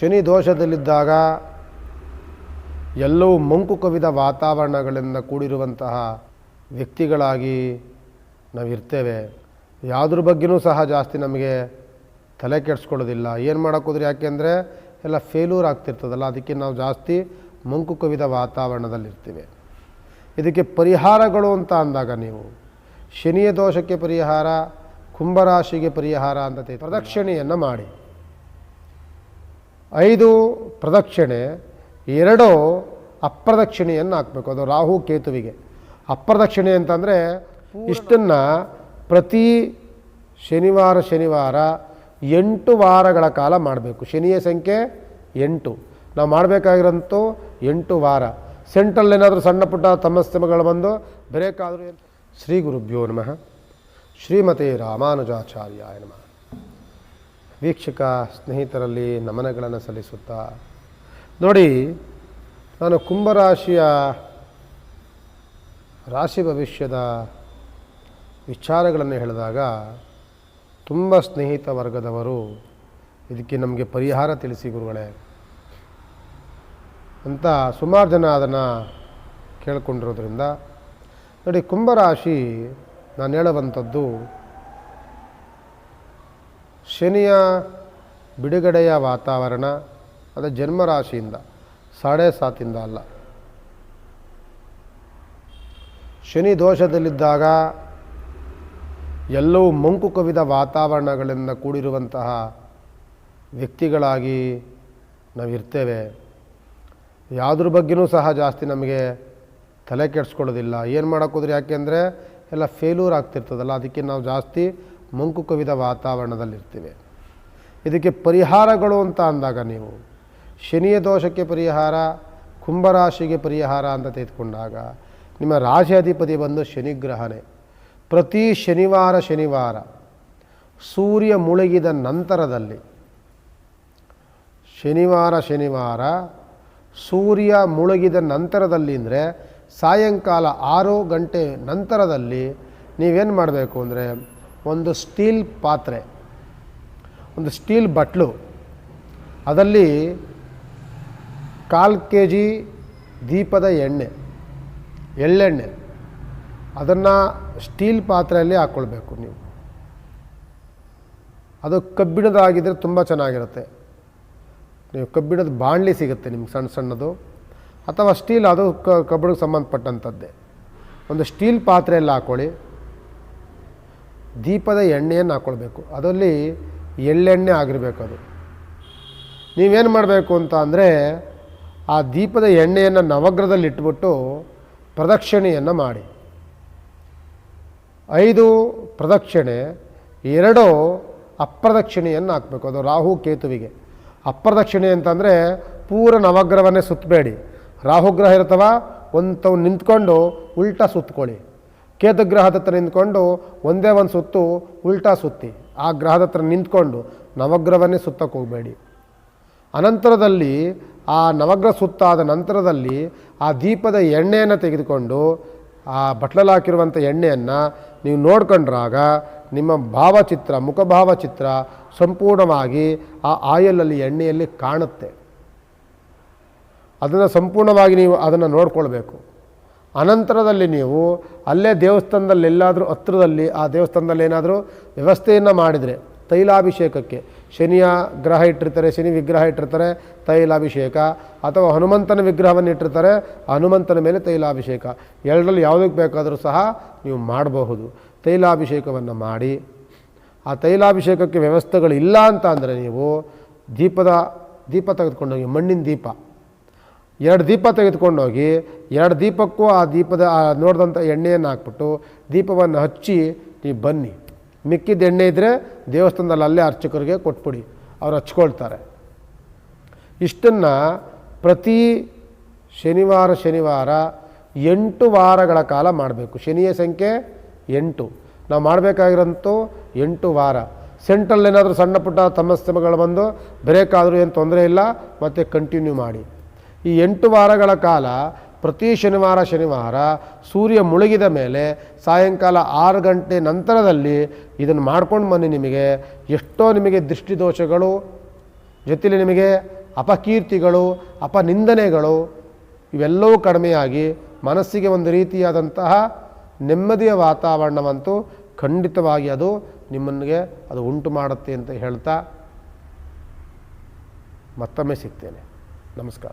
ಶನಿ ದೋಷದಲ್ಲಿದ್ದಾಗ ಎಲ್ಲವೂ ಮಂಕು ಕವಿದ ವಾತಾವರಣಗಳಿಂದ ಕೂಡಿರುವಂತಹ ವ್ಯಕ್ತಿಗಳಾಗಿ ನಾವು ಇರ್ತೇವೆ ಯಾವುದ್ರ ಬಗ್ಗೆನೂ ಸಹ ಜಾಸ್ತಿ ನಮಗೆ ತಲೆ ಕೆಡಿಸ್ಕೊಳ್ಳೋದಿಲ್ಲ. ಏನು ಮಾಡೋಕ್ಕೋದ್ರೆ ಯಾಕೆಂದರೆ ಎಲ್ಲ ಫೇಲ್ಯೂರ್ ಆಗ್ತಿರ್ತದಲ್ಲ, ಅದಕ್ಕೆ ನಾವು ಜಾಸ್ತಿ ಮಂಕು ಕವಿದ ವಾತಾವರಣದಲ್ಲಿರ್ತೀವಿ. ಇದಕ್ಕೆ ಪರಿಹಾರಗಳು ಅಂತ ಅಂದಾಗ ನೀವು ಶನಿಯ ದೋಷಕ್ಕೆ ಪರಿಹಾರ ಕುಂಭರಾಶಿಗೆ ಪರಿಹಾರ ಅಂತ ಪ್ರದಕ್ಷಿಣೆಯನ್ನು ಮಾಡಿ. ಐದು ಪ್ರದಕ್ಷಿಣೆ ಎರಡು ಅಪ್ರದಕ್ಷಿಣೆಯನ್ನು ಹಾಕಬೇಕು. ಅದು ರಾಹು ಕೇತುವಿಗೆ. ಅಪ್ರದಕ್ಷಿಣೆ ಅಂತಂದರೆ ಇಷ್ಟನ್ನು ಪ್ರತಿ ಶನಿವಾರ ಶನಿವಾರ ಎಂಟು ವಾರಗಳ ಕಾಲ ಮಾಡಬೇಕು. ಶನಿಯ ಸಂಖ್ಯೆ ಎಂಟು. ನಾವು ಮಾಡಬೇಕಾಗಿರೋಂತೂ ಎಂಟು ವಾರ. ಸೆಂಟ್ರಲ್ ಏನಾದರೂ ಸಣ್ಣ ಪುಟ್ಟ ತಮಸ್ತಮಗಳು ಬಂದು ಬ್ರೇಕ್ ಆದರೂ ಶ್ರೀ ಗುರುಭ್ಯೋ ನಮಃ. ಶ್ರೀಮತಿ ರಾಮಾನುಜಾಚಾರ್ಯಾಯ ನಮಃ. ವೀಕ್ಷಕ ಸ್ನೇಹಿತರಲ್ಲಿ ನಮನಗಳನ್ನು ಸಲ್ಲಿಸುತ್ತಾ, ನೋಡಿ, ನಾನು ಕುಂಭರಾಶಿಯ ರಾಶಿ ಭವಿಷ್ಯದ ವಿಚಾರಗಳನ್ನು ಹೇಳಿದಾಗ, ತುಂಬ ಸ್ನೇಹಿತ ವರ್ಗದವರು ಇದಕ್ಕೆ ನಮಗೆ ಪರಿಹಾರ ತಿಳಿಸಿ ಗುರುಗಳೇ ಅಂತ ಸುಮಾರು ಜನ ಅದನ್ನು ಕೇಳಿಕೊಂಡಿರೋದ್ರಿಂದ, ನೋಡಿ, ಕುಂಭರಾಶಿ ನಾನು ಹೇಳುವಂಥದ್ದು ಶನಿಯ ಬಿಡುಗಡೆಯ ವಾತಾವರಣ ಅದು ಜನ್ಮರಾಶಿಯಿಂದ, ಸಾಡೆ ಸಾತಿಂದ ಅಲ್ಲ. ಶನಿ ದೋಷದಲ್ಲಿದ್ದಾಗ ಎಲ್ಲವೂ ಮಂಕು ಕವಿದ ವಾತಾವರಣಗಳಿಂದ ಕೂಡಿರುವಂತಹ ವ್ಯಕ್ತಿಗಳಾಗಿ ನಾವು ಇರ್ತೇವೆ ಯಾವುದ್ರ ಬಗ್ಗೆನೂ ಸಹ ಜಾಸ್ತಿ ನಮಗೆ ತಲೆ ಕೆಡಿಸ್ಕೊಳ್ಳೋದಿಲ್ಲ. ಏನು ಮಾಡೋಕ್ಕೋದ್ರೆ ಯಾಕೆಂದರೆ ಎಲ್ಲ ಫೇಲ್ಯೂರ್ ಆಗ್ತಿರ್ತದಲ್ಲ, ಅದಕ್ಕೆ ನಾವು ಜಾಸ್ತಿ ಮಂಕು ಕವಿದ ವಾತಾವರಣದಲ್ಲಿರ್ತೀವಿ. ಇದಕ್ಕೆ ಪರಿಹಾರಗಳು ಅಂತ ಅಂದಾಗ ನೀವು ಶನಿಯ ದೋಷಕ್ಕೆ ಪರಿಹಾರ, ಕುಂಭರಾಶಿಗೆ ಪರಿಹಾರ ಅಂತ ತೆಗೆದುಕೊಂಡಾಗ ನಿಮ್ಮ ರಾಶಿ ಅಧಿಪತಿ ಬಂದು ಶನಿಗ್ರಹನೇ. ಪ್ರತಿ ಶನಿವಾರ ಶನಿವಾರ ಸೂರ್ಯ ಮುಳುಗಿದ ನಂತರದಲ್ಲಿ ಶನಿವಾರ ಶನಿವಾರ ಸೂರ್ಯ ಮುಳುಗಿದ ನಂತರದಲ್ಲಿ ಅಂದರೆ ಸಾಯಂಕಾಲ ಆರು ಗಂಟೆ ನಂತರದಲ್ಲಿ ನೀವೇನು ಮಾಡಬೇಕು ಅಂದರೆ ಒಂದು ಸ್ಟೀಲ್ ಪಾತ್ರೆ, ಒಂದು ಸ್ಟೀಲ್ ಬಟ್ಲು, ಅದರಲ್ಲಿ ಕಾಲು ಕೆ ಜಿ ದೀಪದ ಎಣ್ಣೆ, ಎಳ್ಳೆಣ್ಣೆ, ಅದನ್ನು ಸ್ಟೀಲ್ ಪಾತ್ರೆಯಲ್ಲಿ ಹಾಕ್ಕೊಳ್ಬೇಕು ನೀವು. ಅದು ಕಬ್ಬಿಣದಾಗಿದ್ದರೆ ತುಂಬ ಚೆನ್ನಾಗಿರುತ್ತೆ. ನೀವು ಕಬ್ಬಿಣದ ಬಾಣಲಿ ಸಿಗುತ್ತೆ ನಿಮ್ಗೆ ಸಣ್ಣ ಸಣ್ಣದು, ಅಥವಾ ಸ್ಟೀಲ್ ಅದು ಕಬ್ಬಿಣಕ್ಕೆ ಸಂಬಂಧಪಟ್ಟಂಥದ್ದೇ ಒಂದು ಸ್ಟೀಲ್ ಪಾತ್ರೆಯಲ್ಲಿ ಹಾಕ್ಕೊಳ್ಳಿ ದೀಪದ ಎಣ್ಣೆಯನ್ನು ಹಾಕ್ಕೊಳ್ಬೇಕು ಅದರಲ್ಲಿ ಎಳ್ಳೆಣ್ಣೆ ಆಗಿರಬೇಕು ಅದು. ನೀವೇನು ಮಾಡಬೇಕು ಅಂತ ಅಂದರೆ ಆ ದೀಪದ ಎಣ್ಣೆಯನ್ನು ನವಗ್ರಹದಲ್ಲಿ ಇಟ್ಬಿಟ್ಟು ಪ್ರದಕ್ಷಿಣೆಯನ್ನು ಮಾಡಿ. ಐದು ಪ್ರದಕ್ಷಿಣೆ, ಎರಡು ಅಪ್ರದಕ್ಷಿಣೆಯನ್ನು ಹಾಕಬೇಕು ಅದು ರಾಹು ಕೇತುವಿಗೆ. ಅಪ್ರದಕ್ಷಿಣೆ ಅಂತಂದರೆ ಪೂರ ನವಗ್ರಹವನ್ನೇ ಸುತ್ತಬೇಡಿ ರಾಹುಗ್ರಹ ಇರ್ತವ ಒಂದು ತಾವು ನಿಂತ್ಕೊಂಡು ಉಲ್ಟಾ ಸುತ್ತಕೊಳ್ಳಿ ಕೇತು ಗ್ರಹದ ಹತ್ರ ನಿಂತ್ಕೊಂಡು ಒಂದೇ ಒಂದು ಸುತ್ತು ಉಲ್ಟಾ ಸುತ್ತಿ. ಆ ಗ್ರಹದ ಹತ್ರ ನಿಂತ್ಕೊಂಡು ನವಗ್ರಹವನ್ನೇ ಸುತ್ತಕ್ಕೆ ಹೋಗಬೇಡಿ. ಅನಂತರದಲ್ಲಿ ಆ ನವಗ್ರಹ ಸುತ್ತಾದ ನಂತರದಲ್ಲಿ ಆ ದೀಪದ ಎಣ್ಣೆಯನ್ನು ತೆಗೆದುಕೊಂಡು ಆ ಬಟ್ಲಲ್ಲಿ ಹಾಕಿರುವಂಥ ಎಣ್ಣೆಯನ್ನು ನೀವು ನೋಡ್ಕೊಂಡ್ರಾಗ ನಿಮ್ಮ ಭಾವಚಿತ್ರ, ಮುಖಭಾವಚಿತ್ರ ಸಂಪೂರ್ಣವಾಗಿ ಆ ಆಯಲಲ್ಲಿ, ಎಣ್ಣೆಯಲ್ಲಿ ಕಾಣುತ್ತೆ. ಅದನ್ನು ಸಂಪೂರ್ಣವಾಗಿ ನೀವು ಅದನ್ನು ನೋಡ್ಕೊಳ್ಬೇಕು. ಅನಂತರದಲ್ಲಿ ನೀವು ಅಲ್ಲೇ ದೇವಸ್ಥಾನದಲ್ಲಿ ಎಲ್ಲಾದರೂ ಹತ್ರದಲ್ಲಿ ಆ ದೇವಸ್ಥಾನದಲ್ಲಿ ಏನಾದರೂ ವ್ಯವಸ್ಥೆಯನ್ನು ಮಾಡಿದರೆ ತೈಲಾಭಿಷೇಕಕ್ಕೆ. ಶನಿಯ ಗ್ರಹ ಇಟ್ಟಿರ್ತಾರೆ, ಶನಿ ವಿಗ್ರಹ ಇಟ್ಟಿರ್ತಾರೆ, ತೈಲಾಭಿಷೇಕ. ಅಥವಾ ಹನುಮಂತನ ವಿಗ್ರಹವನ್ನು ಇಟ್ಟಿರ್ತಾರೆ, ಹನುಮಂತನ ಮೇಲೆ ತೈಲಾಭಿಷೇಕ. ಎರಡರಲ್ಲಿ ಯಾವುದಕ್ಕೆ ಬೇಕಾದರೂ ಸಹ ನೀವು ಮಾಡಬಹುದು. ತೈಲಾಭಿಷೇಕವನ್ನು ಮಾಡಿ. ಆ ತೈಲಾಭಿಷೇಕಕ್ಕೆ ವ್ಯವಸ್ಥೆಗಳು ಇಲ್ಲ ಅಂತ ಅಂದರೆ ನೀವು ದೀಪದ, ದೀಪ ತೆಗೆದುಕೊಂಡೋಗಿ ಮಣ್ಣಿನ ದೀಪ. ಎರಡು ದೀಪ ತೆಗೆದುಕೊಂಡೋಗಿ, ಎರಡು ದೀಪಕ್ಕೂ ಆ ದೀಪದ, ಆ ನೋಡಿದಂಥ ಎಣ್ಣೆಯನ್ನು ಹಾಕ್ಬಿಟ್ಟು ದೀಪವನ್ನು ಹಚ್ಚಿ ನೀವು ಬನ್ನಿ. ಮಿಕ್ಕಿದ ಎಣ್ಣೆ ಇದ್ದರೆ ದೇವಸ್ಥಾನದಲ್ಲಿ ಅಲ್ಲೇ ಅರ್ಚಕರಿಗೆ ಕೊಟ್ಬಿಡಿ. ಅವ್ರು ಹಚ್ಕೊಳ್ತಾರೆ. ಇಷ್ಟನ್ನು ಪ್ರತಿ ಶನಿವಾರ ಶನಿವಾರ ಎಂಟು ವಾರಗಳ ಕಾಲ ಮಾಡಬೇಕು. ಶನಿಯ ಸಂಖ್ಯೆ ಎಂಟು. ನಾವು ಮಾಡಬೇಕಾಗಿರಂತೂ ಎಂಟು ವಾರ. ಸೆಂಟ್ರಲ್ಲಿ ಏನಾದರೂ ಸಣ್ಣ ಪುಟ್ಟ ಸಮಸ್ಯೆಗಳು ಬಂದು, ಬ್ರೇಕ್ ಆದರೂ ಏನು ತೊಂದರೆ ಇಲ್ಲ, ಮತ್ತು ಕಂಟಿನ್ಯೂ ಮಾಡಿ. ಈ ಎಂಟು ವಾರಗಳ ಕಾಲ ಪ್ರತಿ ಶನಿವಾರ ಶನಿವಾರ ಸೂರ್ಯ ಮುಳುಗಿದ ಮೇಲೆ ಸಾಯಂಕಾಲ ಆರು ಗಂಟೆ ನಂತರದಲ್ಲಿ ಇದನ್ನು ಮಾಡ್ಕೊಂಡು ಬನ್ನಿ ನಿಮಗೆ. ಎಷ್ಟೋ ನಿಮಗೆ ದೃಷ್ಟಿದೋಷಗಳು, ಜೊತೆಲಿ ನಿಮಗೆ ಅಪಕೀರ್ತಿಗಳು, ಅಪನಿಂದನೆಗಳು, ಇವೆಲ್ಲವೂ ಕಡಿಮೆಯಾಗಿ ಮನಸ್ಸಿಗೆ ಒಂದು ರೀತಿಯಾದಂತಹ ನೆಮ್ಮದಿಯ ವಾತಾವರಣವಂತೂ ಖಂಡಿತವಾಗಿ ಅದು ನಿಮ್ಮನಿಗೆ ಅದು ಉಂಟು ಮಾಡುತ್ತೆ ಅಂತ ಹೇಳ್ತಾ ಮತ್ತೊಮ್ಮೆ ಸಿಗ್ತೇನೆ. ನಮಸ್ಕಾರ.